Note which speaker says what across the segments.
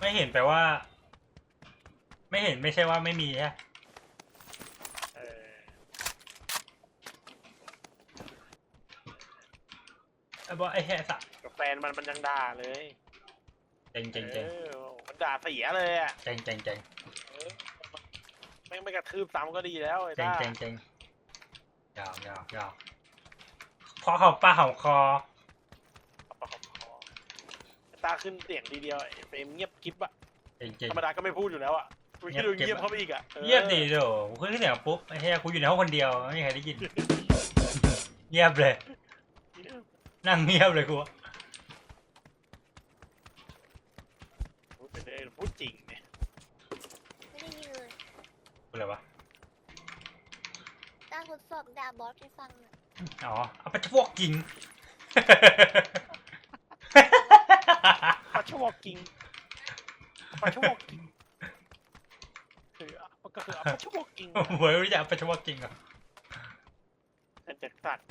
Speaker 1: ไม่เห็นแปลว่า ไม่เห็นไม่ใช่ว่าไม่มีฮะ
Speaker 2: เออ
Speaker 1: ไอ้บอกไอ้แค่สัตว์
Speaker 2: กับแฟนมันมันยังด่าเลย
Speaker 1: เจ๋งเจ๋งเจ๋ง
Speaker 2: เออมันด่าเสียเลยอะ
Speaker 1: เจ๋งเจ๋งเจ๋ง
Speaker 2: เออไม่งไม่กระทืบซ้ำก็ดีแล้วไอ้
Speaker 1: เจ๋ง
Speaker 2: ด้า
Speaker 1: เจ๋งเจ๋งยาวยาวยาวเพราะเขาป้าเขาคอ
Speaker 2: ประคองคอไอ้ ตาขึ้นเสียงทีเดียวไอ้เฟรมเงียบกิ๊บอะ
Speaker 1: เจ๋งเจ๋ง
Speaker 2: ธรรมดาก็ไม่พูดอยู่แล้วอะกูคิดดู
Speaker 1: เงียบ
Speaker 2: เงียบ
Speaker 1: อะ
Speaker 2: เข้าไปอีกอะออ
Speaker 1: เงียบดีเดี๋ยวกูขึ้นเสียงปุ๊บไอ้เหี้ยกูอยู่ในห้องคนเดียวไม่มีใครได้ยินเงียบเลย นั่งเงียบเลยกูอะ
Speaker 2: พูดไปเลยพูดจริงเนี่ย
Speaker 3: ไม่ได้ยินเลย
Speaker 1: กูอะไรวะ
Speaker 3: ตาทดสอบด่าบอสให้ฟังหน่อย
Speaker 1: อ๋อเอาไปพวกกิง
Speaker 2: ปลาชวอกกิงปลาชวอกกิงคือก็คือปลาชวอกกิง
Speaker 1: เว้ยรู้จักไปพวกกิงเหรอะ
Speaker 2: แต่จากสัตว์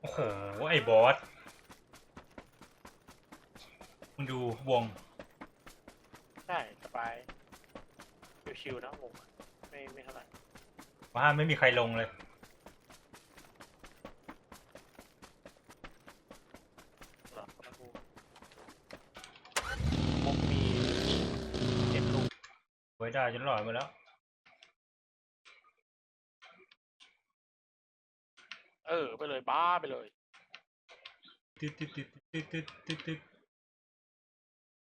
Speaker 1: โอ้โห ไอ้บอสมึงดูวง
Speaker 2: ใช่สบายชิวๆนะผมไม่ไม่เท่าไหร่
Speaker 1: ว่าไม่มีใครลงเลย
Speaker 2: หรอกนะกูมุกมีเจ็ดลูก
Speaker 1: ไว้ได้จนหลอยมาแล้ว
Speaker 2: เออ ไปเลยบ้าไปเลย
Speaker 1: ตึ๊ดตึ๊ดตึ๊ดตึ๊ดตึ๊ดตึ๊ดตึ๊ด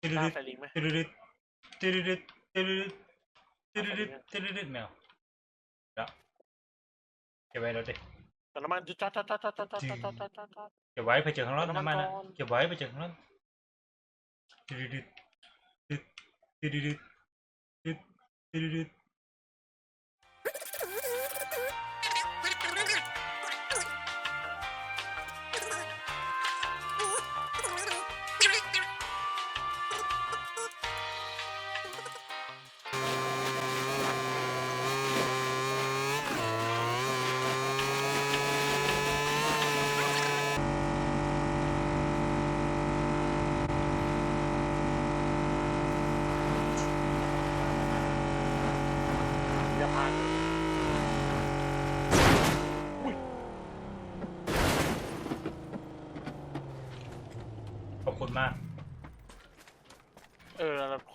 Speaker 1: ตึ๊ด
Speaker 2: หน้า
Speaker 1: ตึ๊ด
Speaker 2: ไฟลิงไหม
Speaker 1: ตึ๊ดตึ๊ดตึ๊ดตึ๊ดตึ๊ดตึ๊ดตึ๊ดตึ๊ดตึ๊ดแมวแล้ว เก็บไว้แล้วดิ
Speaker 2: แต่น้ำมันจอดจอดจอดจอดจอดจอดจอดจอดจอดจอดจอด
Speaker 1: เก็บไว้ไปเจอข้างล่าง
Speaker 2: เอาน้ำมัน
Speaker 1: น้ำมันนะ
Speaker 2: ก่อน
Speaker 1: เก็บไว้ไปเจอข้างล่างตึ๊ดตึ๊ดตึ๊ดตึ๊ดตึ๊ดตึ๊ดตึ๊ดตึ๊ด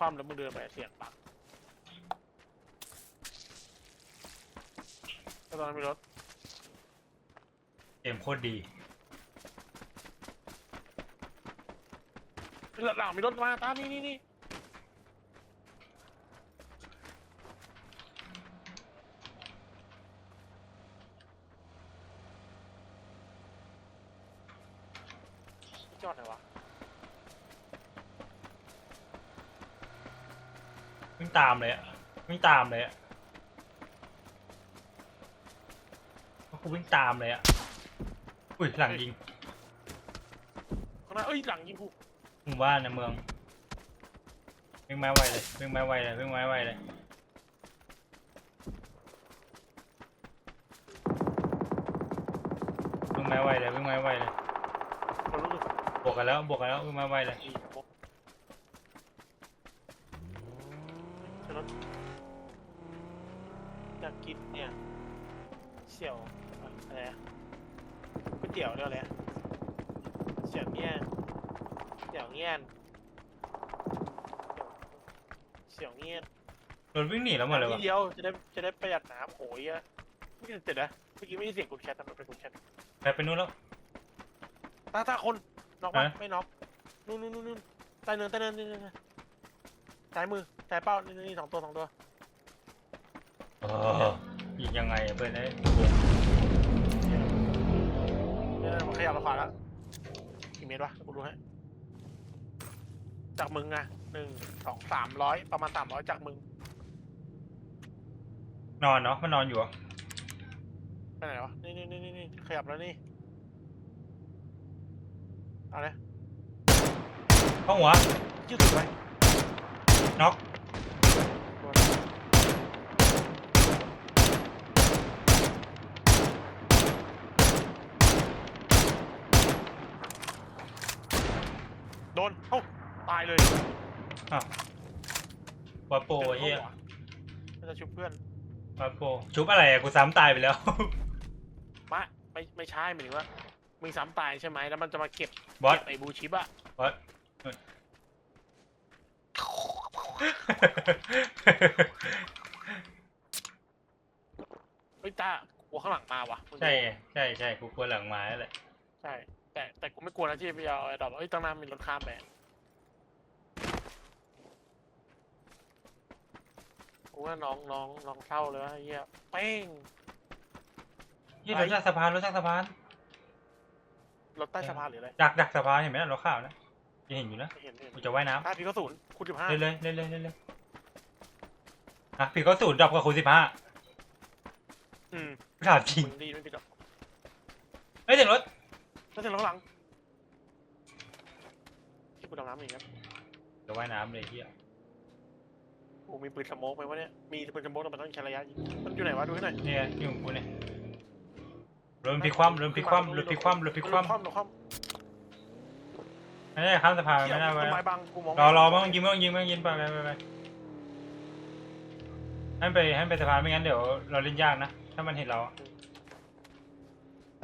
Speaker 1: ค
Speaker 2: วามแล้วมึงเดินไปเสียงปักแล้วตอนนั้นมีรถ
Speaker 1: เกมโคตรดี
Speaker 2: หลังมีรถมาตามนี่นี่นี่จอดไหนวะ
Speaker 1: วิ่งตามเลยอะวิ่งตามเลยอะกูวิ่งตามเลยอะอุ้ยหลังยิง
Speaker 2: ข้างหน้าเอ้ยหลังยิงกู
Speaker 1: หมู่บ้านในเมืองวิ่งไม้ไวเลยวิ่งไม้ไวเลยวิ่งไม้ไวเลยวิ่งไม้ไวเลยวิ่งไม้ไวเลย
Speaker 2: คนรู้สึก
Speaker 1: บวกกันแล้วบวกกันแล้ววิ่งไม้ไวเลย
Speaker 2: ดีโป๊ะเจอรถอยากกินเนี่ย เสี่ยวอะไรอะก๋วยเตี๋ยวเรียกอะไรอะเสี่ยวเมี่ยนเสี่ยวเงี้ยนเสี่ยวเงี้ยน
Speaker 1: รถวิ่งหนีแล้วหมดเลยวะ
Speaker 2: ทีเดียวจะได้จะได้ประหยัดน้ำโอ้ยอะไม่เสร็จนะเมื่อกี้ไม่ได้เสียงกดแชทแต่มันเป็นกดแชท
Speaker 1: ไปไปนู่นแล้ว
Speaker 2: ตาตาคนน็อกปะ
Speaker 1: ฮะ
Speaker 2: ไม่น็อกนู่นนู่นนู่นนู่นใต้เนินใต้เนินนี่นี่นี่ซ้ายมือซ้ายเป้านี่นี่สองตัวสองตัว
Speaker 1: เออ ยิงยังไงอะเพื่อนเอ้ย
Speaker 2: เนี่ยมันขยับมาขวาแล้วกี่เมตรวะกูดูให้ จากมึงอะหนึ่งสองสามร้อยประมาณสามร้อยจากมึง
Speaker 1: นอนเนาะมันนอนอยู่เหรอ
Speaker 2: ไปไหนวะนี่นี่นี่นี่นี่ขยับแล้วนี่เอาเลย
Speaker 1: เข้าหัว
Speaker 2: ยืดถึงไหม
Speaker 1: น็อก
Speaker 2: นเอ้าตายเลย
Speaker 1: อ้าววาโปไอ้เฮีย
Speaker 2: น่าจะชุบเพื่อน
Speaker 1: วาโปชุบอะไรอะกูซ้ำตายไปแล้ว
Speaker 2: มะไม่ไม่ใช่หมายถึงว่ามึงซ้ำตายใช่ไหมแล้วมันจะมาเก็บบ
Speaker 1: อส
Speaker 2: เก็บไอ้บูชิปอะ
Speaker 1: บอส
Speaker 2: เฮ้ยตาหัวข้างหลังมาวะมึง
Speaker 1: ใช่ไงใช่ใช่กูกลัวหลังไม้แหละ
Speaker 2: ใช่ แต่แต่กูไม่กลัวนะที่ไปเอาไอ้ดอกเอ้ยตั้งหน้ามีรถข้ามไปกูว่าน้องน้องน้องเศร้าเลยว่ะไอ้เหี้ยเป้ง
Speaker 1: ยี่รถจากสะพานรถจากสะพาน
Speaker 2: รถใต้สะพานหรืออะไร
Speaker 1: ดักดักสะพานเห็นไหมน่ะรถข้าวนะยังเห็นอยู่นะ
Speaker 2: ไม่เห็นไม่เห็น
Speaker 1: กูจะว่ายน้
Speaker 2: ถ้าพี่ก็ศูนย์คูณสิบห้าำ
Speaker 1: เล่นเลยเล่นเลยเล่นเลยอะพี่ก็สูตรดับกับคูณสิบห้า
Speaker 2: อืม
Speaker 1: ถามจริง
Speaker 2: มึงดีไม่ผิดหรอก
Speaker 1: เฮ้ยเสียงรถ
Speaker 2: แล้วเสร็จแล้วข้างหลังที่กูดำน้ำอีกครับ
Speaker 1: จะว่ายน้ำเลยเฮีย
Speaker 2: กูมีปืนสโมกไหมวะเนี่ย มีปืนสโมกแต่มันต้องใช้ระยะยิงมันอยู่ไหนวะดูให้หน่อย
Speaker 1: เนี่ยอยู่ของกูเนี่ยรถพลิกคว่ำรถพลิกคว่ำรถพลิกคว่ำรถพลิกคว่
Speaker 2: รถคว่ำรถคว่ำำ
Speaker 1: ไม่ได้ข้ามสะพาน
Speaker 2: เหี้ย
Speaker 1: ไม่ได้
Speaker 2: ต้นไม้
Speaker 1: ไว้
Speaker 2: บังกูมอง
Speaker 1: รอรอบ้างยิงบ้างยิงบ้างยิงไปไปไปไปให้ไปให้ไปสะพานไม่งั้นเดี๋ยวเราเล่นยากนะถ้ามันเห็นเรา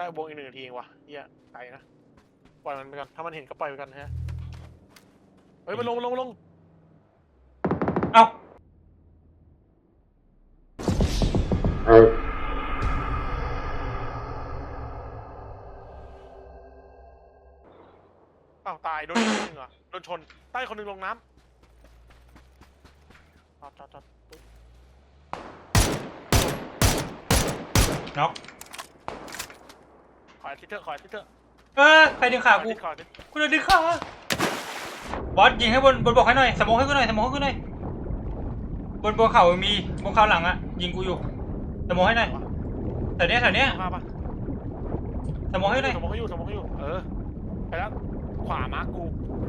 Speaker 1: อะ
Speaker 2: ได้วงอีกหนึ่งนาทีเองวะเฮียไกลนะปล่อยมันไปก่อนถ้ามันเห็นก็ปล่อยไปกันฮะเฮ้ยมันลงมันลงมันลง
Speaker 1: เอ้า
Speaker 2: อ้าวตายโดนอีกคนหนึ่งเหรอโดนชนใต้คนหนึ่งลงน้ำจอดจอดจอดปึ๊บ
Speaker 1: น็อก
Speaker 2: ขอทิเตอร์ขอทิเตอร์
Speaker 1: เออใครดึงขากู
Speaker 2: ขอทิ
Speaker 1: กูโดนดึงขาบอสยิงให้บนบนบอกให้หน่อยสมองให้กูหน่อยสมองให้กูหน่อยบนบนเขามีบนเขาหลังอะยิงกูอยู่สมองให้หน่อยแต่เนี้ยแต่เนี้ย
Speaker 2: มาปะ
Speaker 1: สมองให้หน่อย
Speaker 2: สมองให้อยู่สมองให้อยู่เออไปแล้วขวามาร์กกู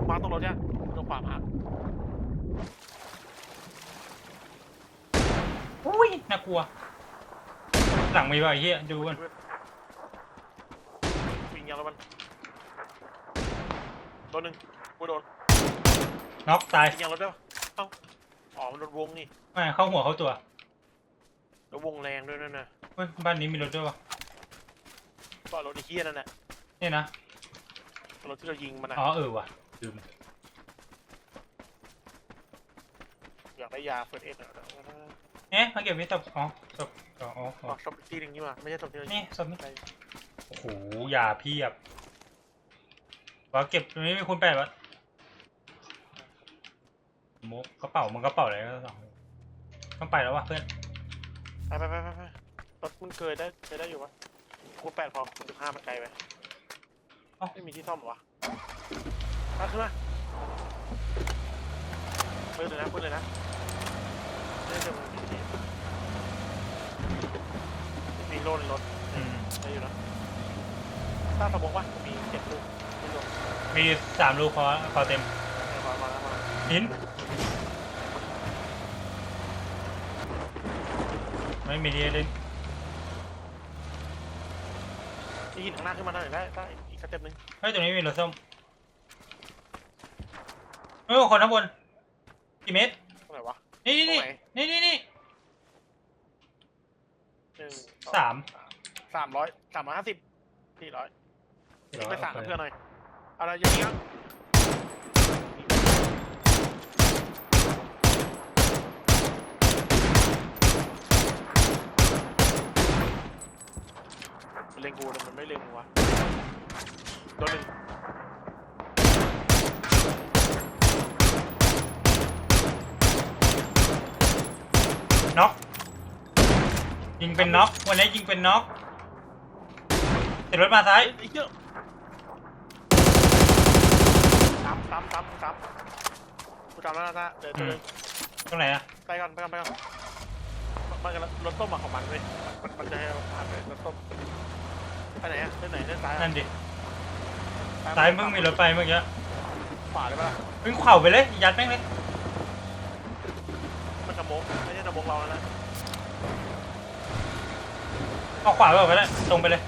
Speaker 2: มาร์กตรงรถเนี่ยตรงขวามาร์ก
Speaker 1: อุ้ยน่ากลัว หลังมีป่ะไอ้เหี้ยดูกัน
Speaker 2: วิ่งยังแล้วมันโดนหนึ่งกูโดน
Speaker 1: น็อกตาย
Speaker 2: วิ่งยังรถได้ปะเอ้าอ๋อมันโดนวงนี่
Speaker 1: ไม่เข้าหัวเข้าตัว
Speaker 2: แล้ววงแรงด้วยนั่นน่ะ
Speaker 1: เฮ้ยบ้านนี้มีรถด้วยวะ
Speaker 2: ก็รถไอ้เฮียนั่นน่ะ
Speaker 1: เนี่ยนะ
Speaker 2: รถที่เรายิงมันน่ะ
Speaker 1: อ๋อเออว่ะลืม
Speaker 2: อยากได้ยาเฟิร์สเอ็ดอะ
Speaker 1: เอ๊ะมาเก็บไว้ศพอ๋อศพอ๋ออ๋ออ๋
Speaker 2: อ๋
Speaker 1: อ
Speaker 2: อศพอีกทีหนึ่งนี่ว่ะไม่ใช่ศพที่เรายิ
Speaker 1: นี่
Speaker 2: ง
Speaker 1: ศพนี่ โอ้โหยาเพียบว่าเก็บไม่มีคุณแปดวะมุกกระเป๋ามันกระเป๋าอะไรก็สองต้องไปแล้ววะเพื่อน
Speaker 2: ไปไปไปไปไปรถมันเคยได้เคยได้อยู่วะกูแปดพอกูสิบห้ามันไกลไปไม่มีที่ซ่อมเหรอวะมาขึ้นมาปืนเลยนะปืนเลยนะไม่ได้จะมึงมีโลในรถ
Speaker 1: อืม
Speaker 2: ได้อยู่นะ ตั้งสมองวะมีเจ็ดลูกไม่ลง
Speaker 1: มีสามลูกพอพอเต็ม
Speaker 2: มามามา
Speaker 1: หิน ไม่มีที่เล่น
Speaker 2: ที่หินข้างหน้าขึ้นมาหน่อยได้ได้อีกสเต็ปหนึ่ง
Speaker 1: เฮ้ยตรงนี้มีรถส้มเฮ้ยคนข้างบนกี่เมตร
Speaker 2: ตรงไหนวะ
Speaker 1: นี่นี่
Speaker 2: ตรงไหน
Speaker 1: นี่นี่นี่
Speaker 2: หนึ่งอง
Speaker 1: สาม
Speaker 2: สามร้อยสามร้อยห้าสิบสี่ร้อย
Speaker 1: เดี๋ ยว
Speaker 2: ไปสั่ง
Speaker 1: เอา
Speaker 2: กับเพื่อนหน่อยอะไรอย่างเงี้ยมันเล็งกูแต่มันไม่เล็งกูวะตัวหนึ่ง
Speaker 1: น็อกยิงเป็นน็อกวันนี้ยิงเป็นน็อกติดรถมาซ้าย
Speaker 2: เฮ้ยไอ้เหี้ย ซ้ำซ้ำซ้ำซ้ำกูจำแล้วนะนะเดี๋ยวตัวหนึง
Speaker 1: ตรงไหนอะ
Speaker 2: ไปก่อนไปก่อนไปก่อนมันกันรถต้มมาของมันเว้ยมันมันจะให้เราผ่านไปรถต้มไปไหนอะไปไหนเล่นซ้ายอะ
Speaker 1: นั่นดิ
Speaker 2: ไป
Speaker 1: ซ้ายมึงมีรถไปเมื่อกี้
Speaker 2: ขวาได้ปะล่ะ
Speaker 1: มึงเข่าไปเลย ยัดแม่งเลย
Speaker 2: มันจะโมกไม่ใช่จะโมกเราแล้วนะ
Speaker 1: เอาขวาไปก่อนก็ได้ตรงไปเลย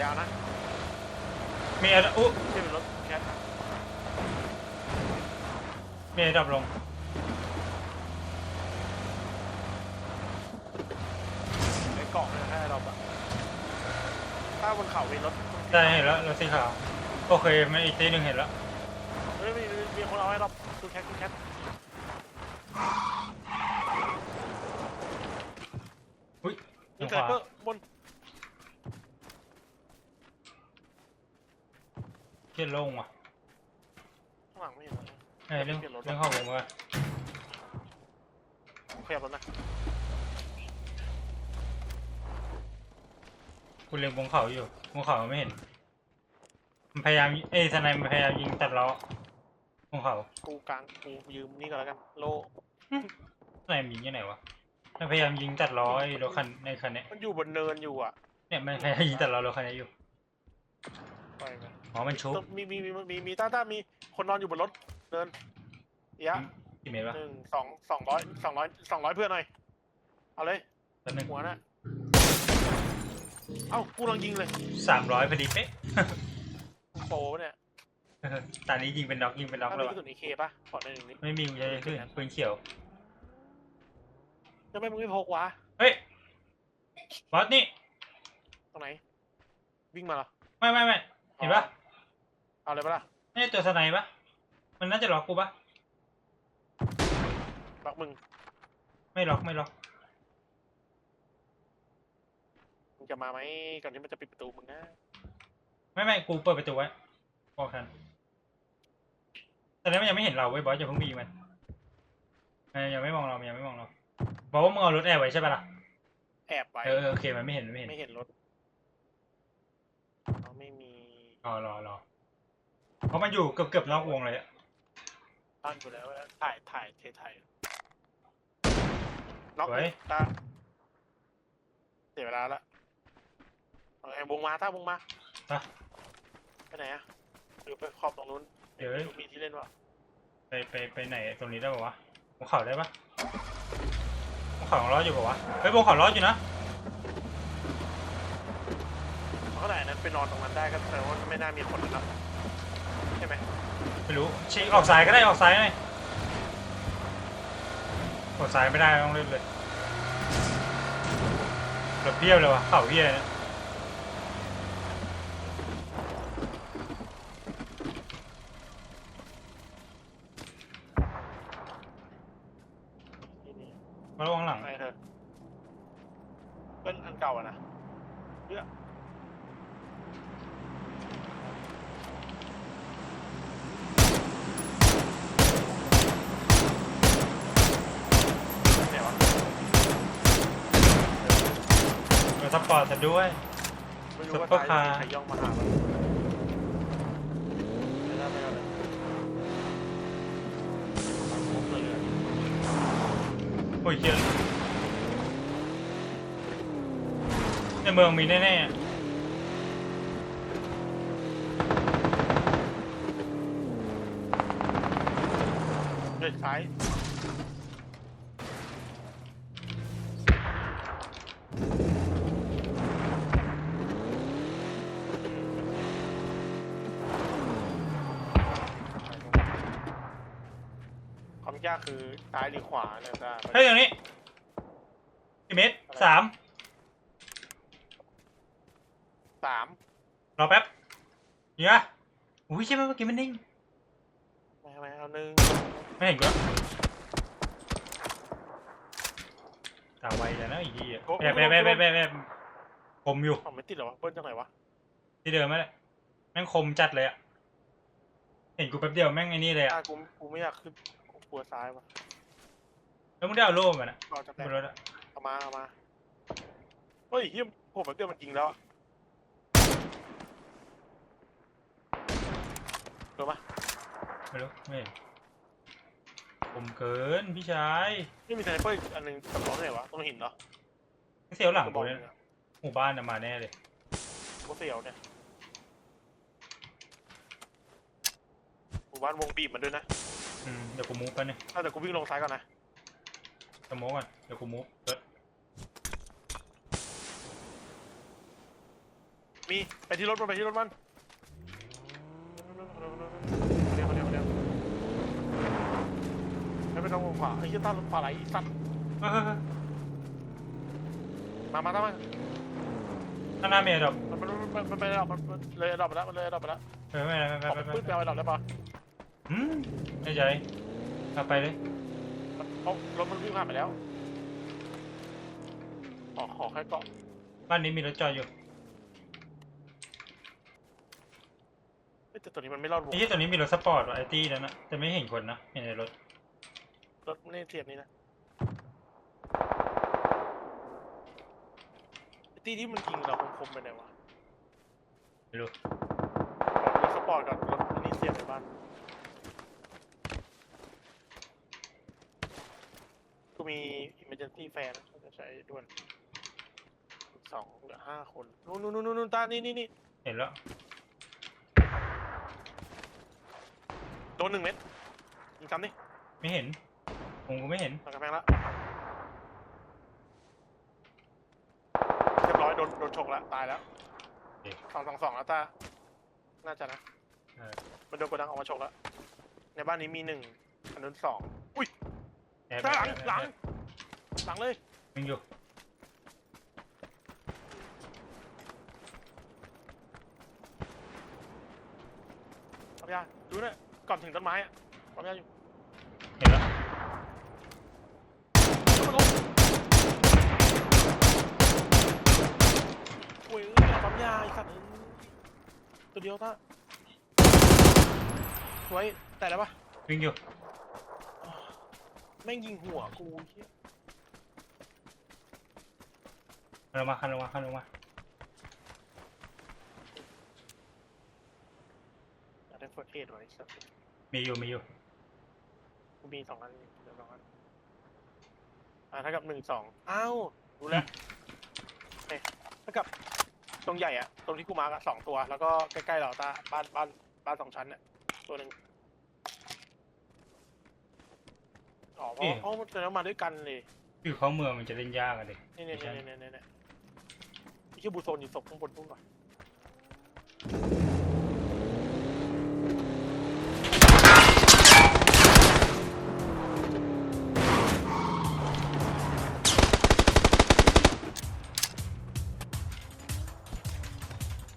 Speaker 1: มีอะไรอุ๊
Speaker 2: ที่เป็นรถแคท
Speaker 1: มีอะไรดับลง
Speaker 2: ไอ้เกาะเนี่ยให้เราแบบถ้าบนเขามีรถ
Speaker 1: ได้เห็นแล้วรถสีขาว โอเคไม่อีกทีหนึ่งเห็นแล้ว
Speaker 2: เฮ้ยมีมีมีคนเอาให้เราคือแคทคือแคท
Speaker 1: อุ้ย
Speaker 2: มี
Speaker 1: ทาง
Speaker 2: ไซ
Speaker 1: ขวา
Speaker 2: เปอร์บน
Speaker 1: เขียนโล่งว่ะ
Speaker 2: ข้างหลังไม่เห็นเลย
Speaker 1: เอ้ยเรื่องเรื่องเข้าวงมา
Speaker 2: ขยับรถนะ
Speaker 1: คุณเล็งบนเขาอยู่บนเขาไม่เห็น มันพยายามเอ้ยทนายมันพยายามยิงตัดล้อบนเขา
Speaker 2: กูกลางกูยืมนี่ก่อนแล้วกัน โล
Speaker 1: ทนายมันยิงยังไงวะมันพยายามยิงตัดล้อไอ้รถคันในคันเนี้ย
Speaker 2: มันอยู่บนเนินอยู่อะ
Speaker 1: เนี่ยมันพยายามยิงตัดล้อรถคันนี้อยู่
Speaker 2: ไปไหม
Speaker 1: อ๋อมันชุบ
Speaker 2: ต้องมีมีมีมีมีต้าต้ามีคนนอนอยู่บนรถเดินเยะ
Speaker 1: กี่เมตรวะ
Speaker 2: หนึ่งสองสองร้อยสองร้อยสองร้อยเพื่อนหน่อยเอาเลย
Speaker 1: ตอนนึง
Speaker 2: หัวน่ะเอ้ากูกำลังยิงเลย
Speaker 1: สามร้อยพอดีเป๊ะ
Speaker 2: โปปะเนี่ย
Speaker 1: ตอนนี้ยิงเป็นน็อกยิงเป็นน็อก
Speaker 2: ถ้า
Speaker 1: เล
Speaker 2: มี
Speaker 1: ย
Speaker 2: ก
Speaker 1: วะ
Speaker 2: ระสุนอีเคปะขอหนึ่งนิด
Speaker 1: ไม่มีกูใช้ขึ้นปืนเขียว
Speaker 2: ทำไมมึงไม่พกวะ
Speaker 1: เฮ้ยบอสนี่
Speaker 2: ตรงไหน วิ่งมาเหรอ
Speaker 1: ไม่ไม่ไม่เห็นปะ
Speaker 2: เอาเลยปะล่ะ
Speaker 1: นี่ตัวสไนปะมันน่าจะล็อกกูปะ
Speaker 2: บักมึง
Speaker 1: ไม่ล็อกไม่ล็อก
Speaker 2: มึงจะมาไหมก่อนที่มันจะปิดประตูมึงนะ
Speaker 1: ไม่ไม่กูเปิดประตูไว้บอกทันแต่นั้นมันยังไม่เห็นเราเว้ยบอสอย่าเพิ่งมีมันมันยังไม่มองเรามันยังไม่มองเราบอกว่ามึงเอารถแอร์ไว้ใช่ปะล่ะ
Speaker 2: แอบไป
Speaker 1: เออเออโอเคมันไม่เห็นมันไม่เห็น
Speaker 2: ไม่เห็นรถเราไม่มี
Speaker 1: รอรอรอ เพราะมันอยู่เกือบเกือบนอกวงเลยอะ
Speaker 2: ตั้งอยู่แล้วถ่ายถ่ายเทถ่ายน็อก
Speaker 1: สวย
Speaker 2: ตาเสียเวลาละเอาไอ้วงมาต้าวงมา
Speaker 1: ไป
Speaker 2: ไปไหนอะหรือไปขอบตรงนู้น
Speaker 1: เดี๋ยว
Speaker 2: มีที่เล่นวะ
Speaker 1: ไปไปไปไหนตรงนี้ได้ปะวะบนเขาได้ปะบนเขาของล้ออยู่ปะวะเฮ้ยบนเขาล้ออยู่นะ
Speaker 2: เท่าไหร่นั้นไปนอนตรงนั้นได้ก็แสดงว่าไม่น่ามีคนแล้ว ใช่ไหม
Speaker 1: ไม่รู้ชี้ออกซ้ายก็ได้ออกซ้ายหน่อยออกซ้ายไม่ได้ต้องเล่นเลยรถเบี้ยวเลยวะเข่าเบี้ยเนี่ยมาระวังหลัง
Speaker 2: ไปเถอะเป็นอันเก่าอะนะเลือกไหนวะ
Speaker 1: มาซัพพอร์ตซะด้วย
Speaker 2: ไม่รู้ว่า
Speaker 1: ซุปเปอร์
Speaker 2: ตาย
Speaker 1: คาร์
Speaker 2: ใครย่องมาหามันไม่ได้ไม่ได้เลยมาครบเลยอะ
Speaker 1: โอ้ยเกียในเมืองมีแน่ๆอะ
Speaker 2: เดินซ้าย ความยากคือซ้ายหรือขวาเนี่ยได้
Speaker 1: เฮ้ยตรงนี้กี่เมตรสาม
Speaker 2: สาม
Speaker 1: รอแป๊บเดี๋ยวอุ้ยใช่ไหมเมื่อกี้มันนิ่ง
Speaker 2: ไม่ไม่เอาหนึ่ง
Speaker 1: ไม่เห็นกูแล้วตาไวแต่นะอีกทีอะแบบแบบแบบแบบแบบคมอยู่
Speaker 2: อ๋อไม่ติดเหรอวะเบิ้ลจังไหนวะ
Speaker 1: ที่เดิมนั่นแหละแม่งคมจัดเลยอะเห็นกูแป๊บเดียวแม่งไอ้นี่เลยอะ
Speaker 2: อะกูกูไม่อยากขึ้น กูกลัวซ้ายวะ
Speaker 1: แล้วมึงได้เอาโล่มันอะ
Speaker 2: เราจะแบ
Speaker 1: บ
Speaker 2: บ
Speaker 1: นรถอะ
Speaker 2: เอามาเอามาเฮ้ยเฮียผมแบบเดียวมันยิงแล้วอะเดี๋ยวมา
Speaker 1: ไม่รู้ไม่เห็นคมเกินพี่ชาย
Speaker 2: ไม่มีสไนเปอร์อีกอันหนึงตำรวจไหนวะต้องหินเหรอ
Speaker 1: เสียวหลัง
Speaker 2: กระบ
Speaker 1: กู
Speaker 2: อก
Speaker 1: เนี่ย
Speaker 2: หนึ่งอะ
Speaker 1: หมู่บ้านน่ะมาแน่เลย
Speaker 2: กูเสียวเนี่ยหมู่บ้านวงบีบมันด้วยนะ
Speaker 1: อืมเดี๋ยวกูมูฟไปเนี่ย
Speaker 2: ถ้าแต่กูวิ่งลงซ้ายก่อนนะ
Speaker 1: สโมกก่อนเดี๋ยวกูมูฟรถ
Speaker 2: มีไปที่รถมันไปที่รถมันเดี๋ยวเดี๋ยวเดี๋ยวไม่เป็นต้องขวาไอ้ยี่ต้าขวาไหลอีสัตว์
Speaker 1: เฮ้ยเฮ้ยเฮ้ย
Speaker 2: มามาตั้งมา
Speaker 1: ข้างหน้ามีอะไรดอก
Speaker 2: มันมันมันมันไปแล้วมันมันเลยดอกไปแล้วมันเลยดอกไปแล้ว
Speaker 1: เออไม่เป็นไรไม่
Speaker 2: ขอ
Speaker 1: เป็นไร
Speaker 2: ปืน
Speaker 1: ไม่
Speaker 2: ไป
Speaker 1: เป็นไร
Speaker 2: เอาไอ้ดอกได้ปะ
Speaker 1: อืมไม่ใจเอาไปเลย
Speaker 2: เอารถมันวิ่งผ่านไปแล้ว ขอขอแค่เกาะ
Speaker 1: บ้านนี้มีรถจอดอยู่
Speaker 2: เอ้ยแต่ตัวนี้มันไม่รอดวง
Speaker 1: ไอ้ที่ตัวนี้มีรถสปอร์ตว่ะไอ้ตี้นั่นนะแต่ไม่เห็นคนนะเห็นในรถ
Speaker 2: รถไม่ได้เทียบนี้นะไอ้ตีที่มันยิงเราคมๆไปไหนวะ
Speaker 1: ไม่รู้
Speaker 2: รถสปอร์ตกับรถอันนี้เสียบในบ้าน กูมี emergency fan นะจะใช้ด่วนสองเหลือห้าคนนู่นนู่นนู่นนู่นตานี่นี่นี่
Speaker 1: เห็นแล้ว
Speaker 2: โดนหนึ่งเม็ดยิงซ้ำดิ
Speaker 1: ไม่เห็น ผมก็ไม่เห็น
Speaker 2: หลังกำแพงละเรียบร้อยโดนโดนฉกละตายแล้วสองสองสองแล้วตาน่าจะนะ
Speaker 1: เออ
Speaker 2: มันโดนกดดังออกมาฉกแล้วในบ้านนี้มีหนึ่งอันนั้นสองอุ้ย
Speaker 1: แอบ
Speaker 2: หลัง
Speaker 1: แอบ
Speaker 2: หลังหลังเลย
Speaker 1: ยังอยู่
Speaker 2: ปั๊มยาดูนะก่อนถึงต้นไม้อะปั๊มยาอยู่
Speaker 1: เห็นแล้ว
Speaker 2: มันลงโอ้ยเอ้ยปั๊มยาไอ้สัตว์เอ้ยตัวเดียวท่าสวยแต่แล้วปะ
Speaker 1: วิ่งอยู่
Speaker 2: แม่งยิงหัวกูเหี้ย
Speaker 1: คันลงมาคันลงมาคันลงมา
Speaker 2: อยากได้เฟิร์สเอดไว้สัก
Speaker 1: มีอยู่มีอยู่
Speaker 2: กูมีสองอันเดี๋ยวสองอันอ่าเท่ากับหนึ่งสองอ้าวรู้แล้วโอเคเท่ากับตรงใหญ่อะตรงที่กูมาร์กอะสองตัว แล้วก็ใกล้ๆเราตาบ้านบ้านบ้านสองชั้นเนี่ยตัวหนึ่ง อ๋อเพราะอ๋อมันจะมาด้วยกันเลย
Speaker 1: อยู่เข้าเมืองมันจะเล่นยากอะดิ
Speaker 2: นี่เนี่ยเนี่ยเนี่ยเนี่ยเนี่ยที่ชื่อบูโซนอยู่ศพข้างบนพุ่งก่อน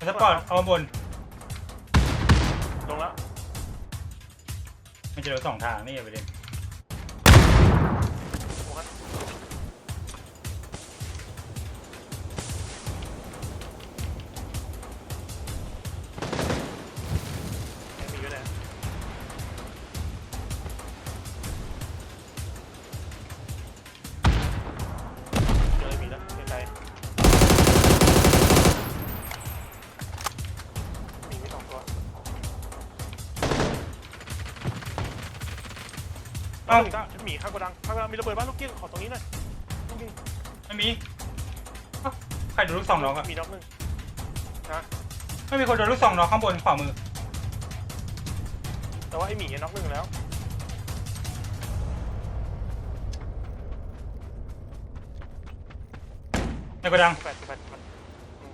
Speaker 1: สปอร์ตเอามาบน
Speaker 2: ลงแล้ว
Speaker 1: มันจะเหลือสองทางนี่อย่าไปเล่น
Speaker 2: เอ้าหนึ่งจ้าหมีข้างกระดังข้างกระดังมีระเบิดบ้านลูกเกี้ยงขอตรงนี้หน่อยลูกเกี้ยง
Speaker 1: ไม่มีเอ้าใครโดนลูกสองน็อกอะ
Speaker 2: มีน็อกหนึ่ง
Speaker 1: ไม่มีคนโดนลูกสองน็อกข้างบนขวามือ
Speaker 2: แต่ว่าไอหมีน็อกหนึ่งแล้ว
Speaker 1: ในกระดัง
Speaker 2: แปดแปดแปดอืม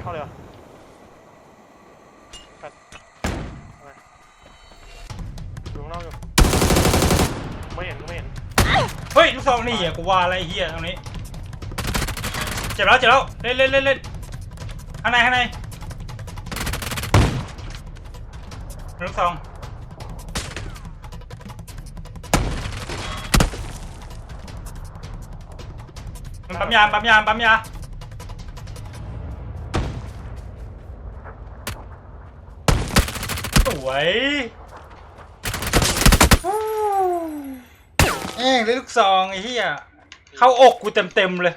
Speaker 2: เข้าเลยเหรอแปดเอาไง อยู่ข้างนอกอยู่ไม่เห็นก็ไม่เห็น
Speaker 1: เฮ้ยลูกซองนี่อะกูว่าอะไรเฮียตรงนี้เจ็บแล้วเจ็บแล้วเล่นเล่นเล่นเล่นข้างในข้างในลูกซองมันปั๊มยาปั๊มยาปั๊มยาสวย เอ้ยลูกซองไอ้เหี้ยเข้าอกกูเต็มเต็มๆเลย